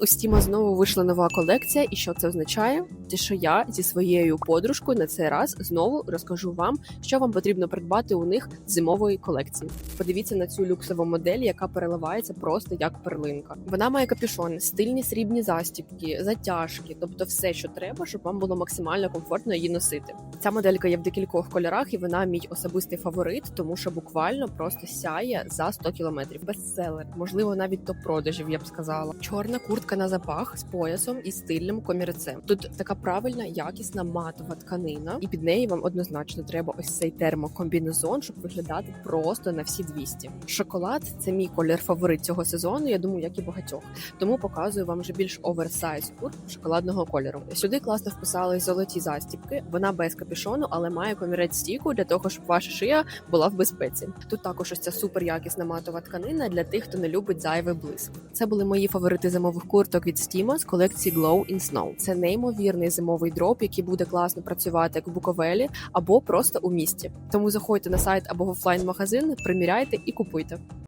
У Стіма знову вийшла нова колекція, і що це означає? Те, що я зі своєю подружкою на цей раз знову розкажу вам, що вам потрібно придбати у них зимової колекції. Подивіться на цю люксову модель, яка переливається просто як перлинка. Вона має капюшон, стильні срібні застібки, затяжки, тобто все, що треба, щоб вам було максимально комфортно її носити. Ця моделька є в декількох кольорах, і вона мій особистий фаворит, тому що буквально просто сяє за 100 кілометрів. Бестселер, можливо, навіть топ продажів, я б сказала. Чорна куртка на запах з поясом і стильним комірцем. Тут така правильна, якісна матова тканина, і під неї вам однозначно треба ось цей термокомбінезон, щоб виглядати просто на всі 200. Шоколад це мій колір фаворит цього сезону. Я думаю, як і багатьох. Тому показую вам вже більш оверсайз куртку шоколадного кольору. Сюди класно вписали золоті застібки. Вона без капюшону, але має комірець стійку для того, щоб ваша шия була в безпеці. Тут також ось ця супер якісна матова тканина для тих, хто не любить зайвий блиск. Це були мої фаворити зимових курток від Стіма з колекції Glow in Snow. Це неймовірний зимовий дроп, який буде класно працювати як в Буковелі або просто у місті. Тому заходьте на сайт або в офлайн магазин, приміряйте і купуйте.